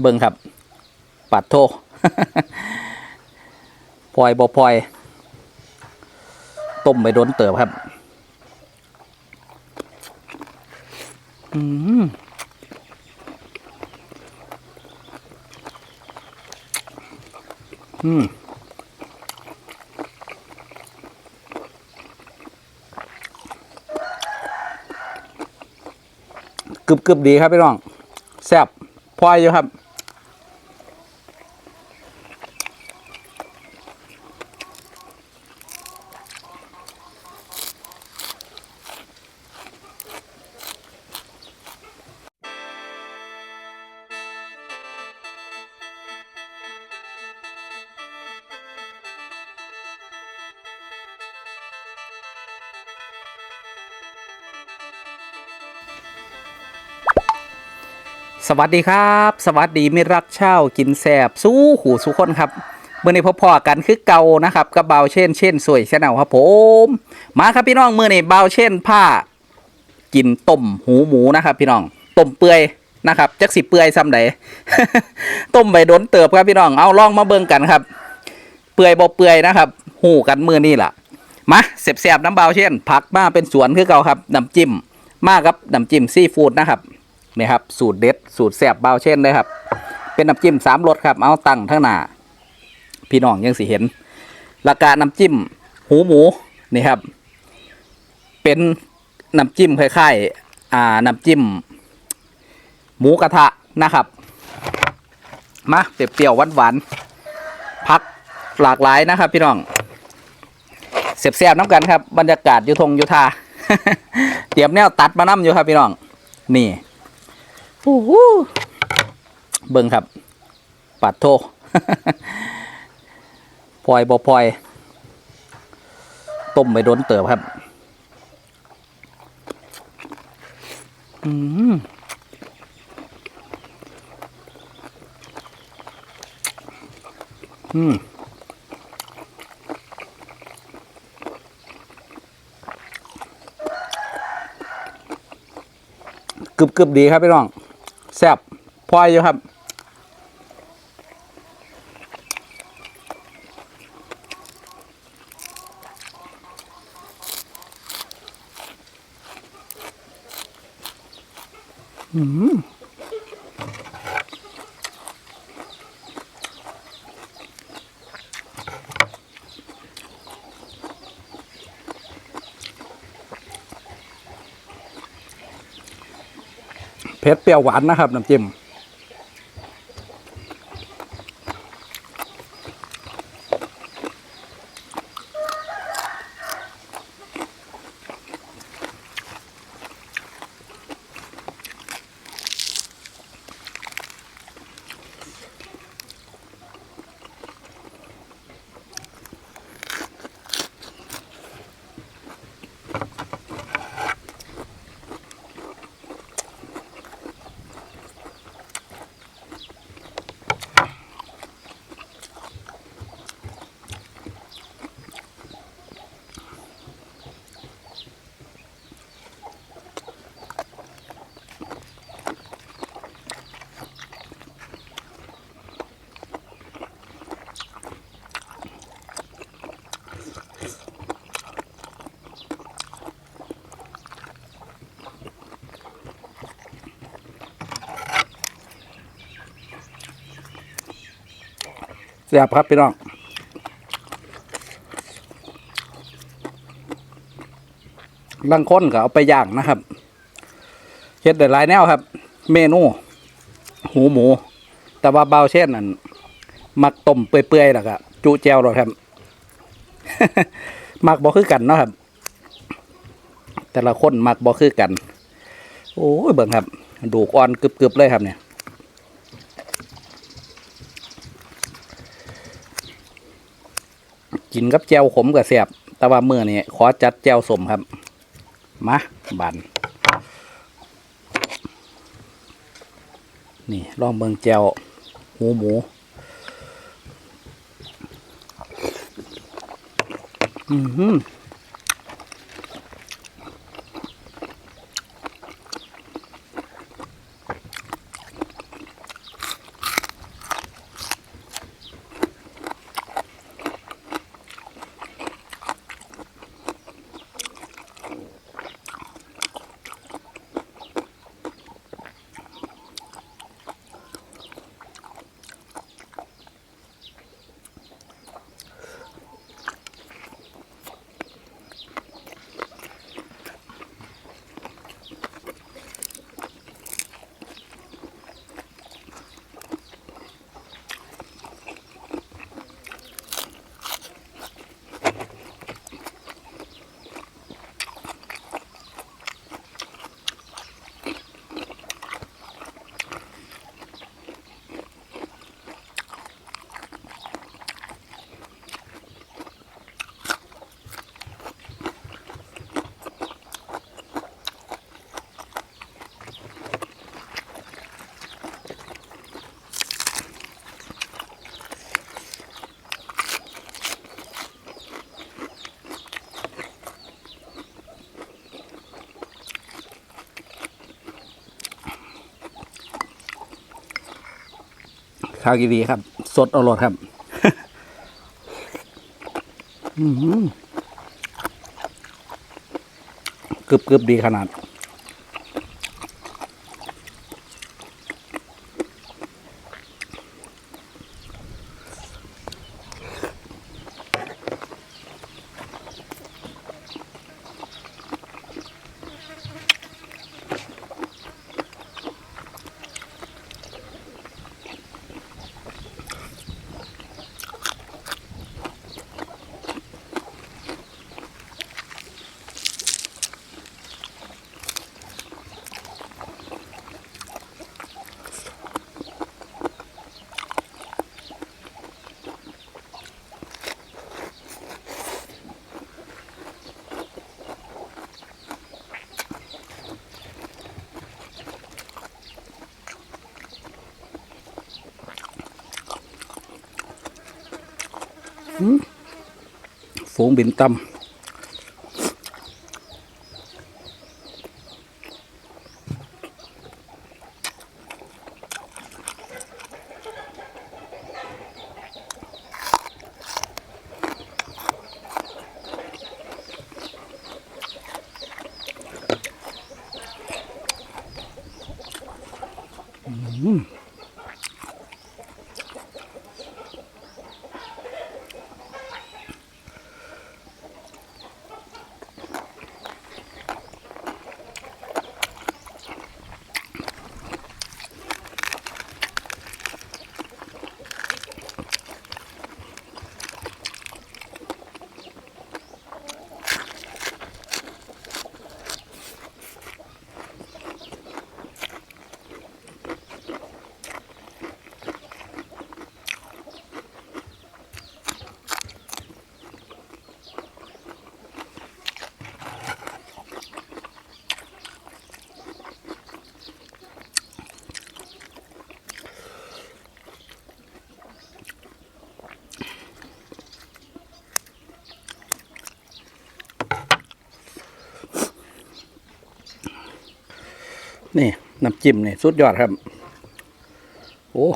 เบิ่งครับปัดโทพลอยบ่พลอย ต้มไปโดนเติบครับ อืมอืมกึบกึบดีครับพี่น้อง แซ่บพลอยอยู่ครับ สวัสดีครับ สวัสดีมิรักเช่ากินแสบสู้หูสู้คนครับเมื่อนี้พอๆกันคือเก่านะครับกับเบาเช่นเช่นสวยชแนลครับผมมาครับพี่น้องเมื่อนี้เบาเช่นผ้ากินต้มหูหมูนะครับ พี่น้องต้มเปื่อยนะครับจักสิเปื่อยซ้ำใดต้มใบดนเติบครับพี่น้องเอาลองมาเบิ่งกันครับ เปื่อยบ่เปื่อยนะครับ หูกันมือนี่ล่ะมาเสียบๆน้ำเบาเช่นผักมาเป็นสวนคือเก่าครับน้ำจิ้มมากับน้ำจิ้มซีฟู้ดนะครับ นี่ครับสูตรเด็ดสูตรแสบเบาเช่นเลยครับ เป็นน้ำจิ้มสามรสครับ เอาตั้งทั้งหน้าพี่น้องยังสิเห็นราคาน้ำจิ้มหูหมูนี่ครับ เป็นน้ำจิ้มคล้ายๆอ่าน้ำจิ้ม หมูกระทะนะครับ มาเปรี้ยวๆหวานๆพักหลากหลายนะครับ พี่น้องเสียบแซบน้ำกันครับ บรรยากาศยุทงยุทา เตรียมแนวตัดมาน้ำอยู่ครับพี่น้อง นี่ หเบิ่งครับปัดโทพลอยบ่พลอย ต้มไปโดนเติบครับ อืมอืมกึบกึบดีครับพี่น้อง แซ่บพอยอยู่ครับอืม เผ็ดเปรี้ยวหวานนะครับน้ำจิ้ม ซ่บครับพี่น้องบางคนก็เอาไปย่างนะครับเฮ็ดได้หลายแนวครับ เมนู หูหมู แต่ว่าเบาเช่นนั่นมักต้มเปื่อยๆแล้วก็จุแจวหรอกครับ มักบ่คือกันเนาะครับ แต่ละคนมักบ่คือกัน โอ้ยเบิ่งครับ ดูกอ่อนกึบๆเลยครับเนี่ย กินกับแจวขมกับแสบแต่ว่ามือนี่ขอจัดแจวสมครับ มาบันนี่ลองเบิ่งแจวหูหมู อือ ข้าวกีดีครับ สดอร่อยครับคือหือกรึบกรึบดีขนาด ฝูงบิ น้ำจิ้มนี่สุดยอดครับ โอ้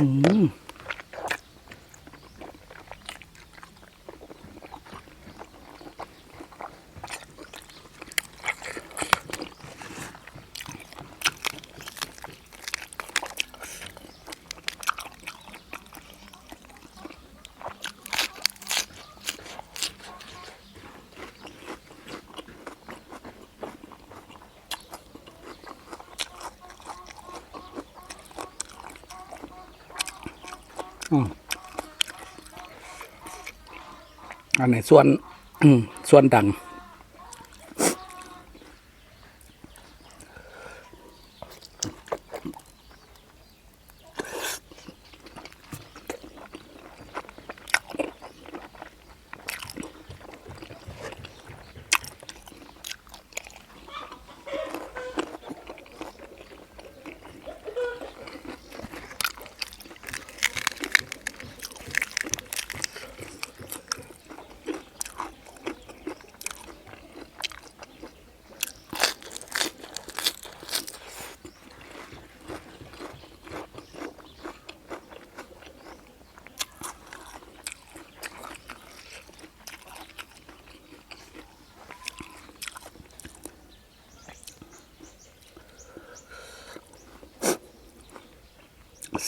อื อันไหนส่วนส่วนดัง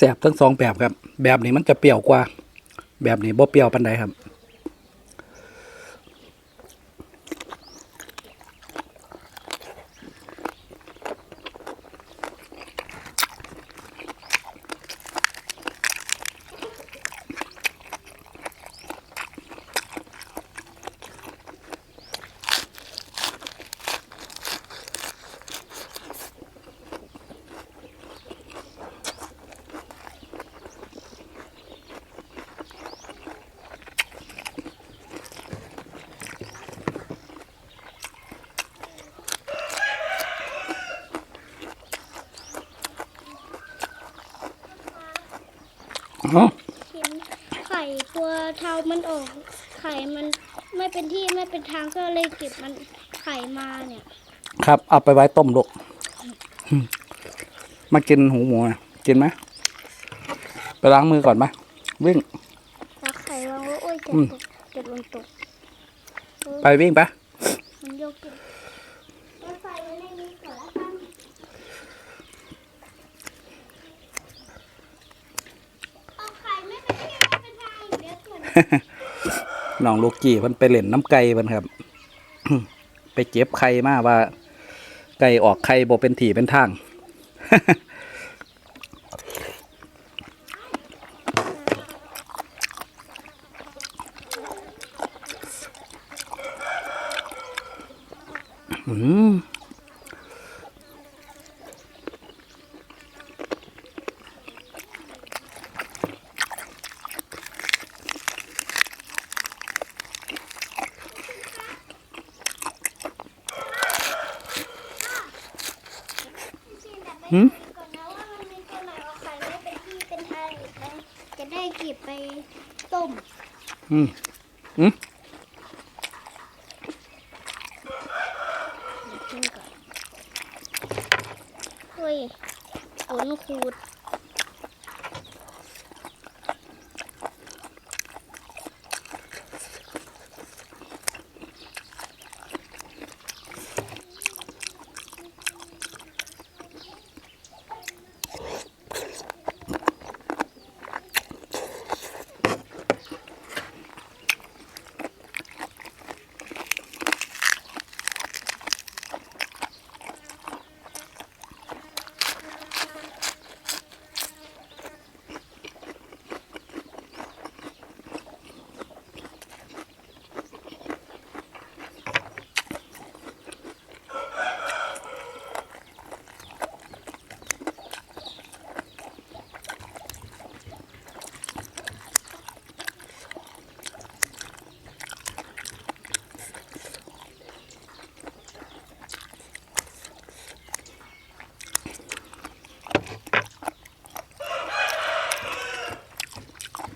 สบทั้งสองแบบครับ แบบนี้มันจะเปรี้ยวกว่า แบบนี้บ่เปรี้ยวปันใดครับ อเห็นไข่ตัวเทามันออก ไข่มันไม่เป็นที่ไม่เป็นทางก็เลยเก็บมันไข่มาเนี่ยครับ เอาไปไว้ต้มลูกอืมมากินหูหมูนะกินไหมไปล้างมือก่อนไหมวิ่ง แล้วไข่วางไว้โอ้ยจะอืมตกจะลงตกเออไปวิ่งไปมันโยกอยู่แล้วใส่ไว้ในนี้ก่อนแล้วกันเอาไข่ไม่เป็นที่ไม่เป็นทางเดี๋ยวก่อ น้องลูกกี้มันไปเล่นน้ำไก่มันครับ ไปเก็บไข่มาว่า ไก่ออกไข่บ่เป็นถี่เป็นทาง หืมก่อนนะว่ามันมีตัวไหนเอาไข่ไม่เป็นที่เป็นทางอีกไหมจะได้เก็บไปต้ม อืมอืม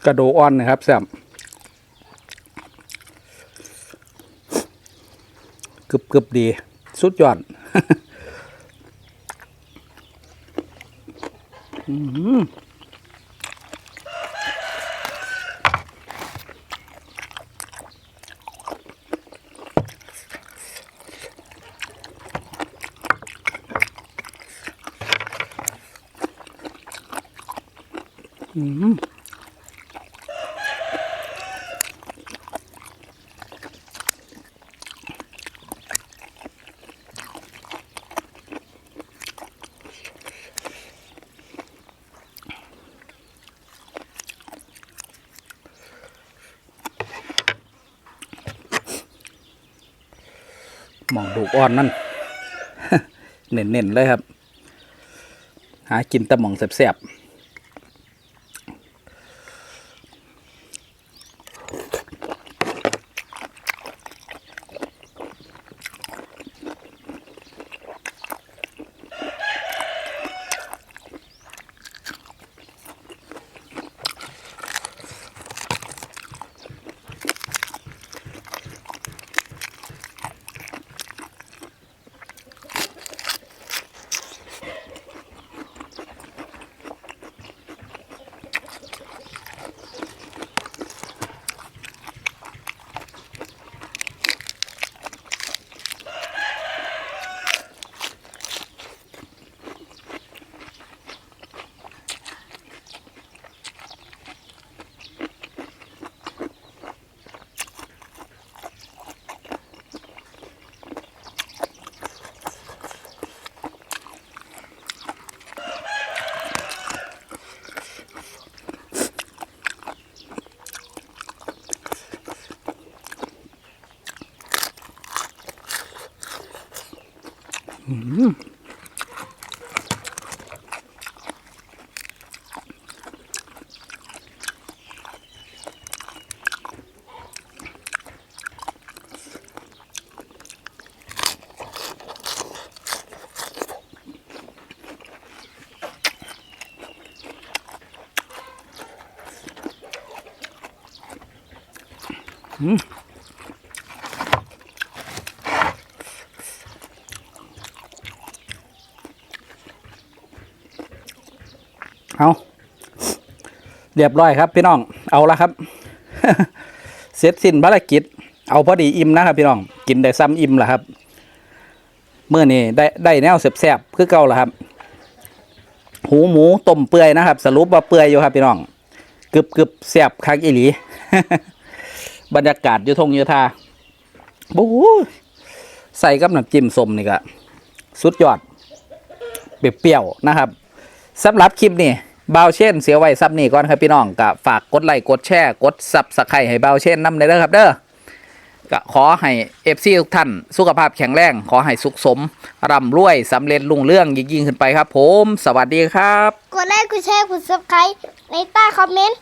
กระโดอ่อนนะครับแซมกึบกึบดี สุดยอดอื มองดูกอ่อนนั่นเน่นๆเลยครับ หากินตะหมองแสบๆ เอาเรียบร้อยครับ พี่น้อง เอาละครับ เสร็จสิ้นภารกิจ เอาพอดีอิ่มนะครับ พี่น้อง กินได้ซ้ำอิ่มแหละครับ เมื่อนี้ได้ได้แนวแสบๆคือเก่าล้วครับ หูหมูต้มเปื่อยนะครับ สรุปว่าเปื่อยอยู่ครับ พี่น้องกึบกึบแสบคักอีหลี บรรยากาศยูทงยู่ทาบู๊ใส่กับน้ำจิ้มส้มนี่ก็สุดยอดเปรี้ยวๆนะครับสำหรับคลิปนี้บาเช่น เสียไว้ซับนี่ก่อนครับพี่น้องก็ฝากกดไลค์กดแชร์กดซับสไครต์ให้บาเช่นนำเลยเด้อครับเด้อก็ขอให้เอฟซีทุกท่านสุขภาพแข็งแรงขอให้สุขสมร่ำรวยสำเร็จรุ่งเรื่องยิ่งๆขึ้นไปครับ ผม สวัสดีครับ กดไลค์กดแชร์กดซับสไครต์ในใต้คอมเมนต์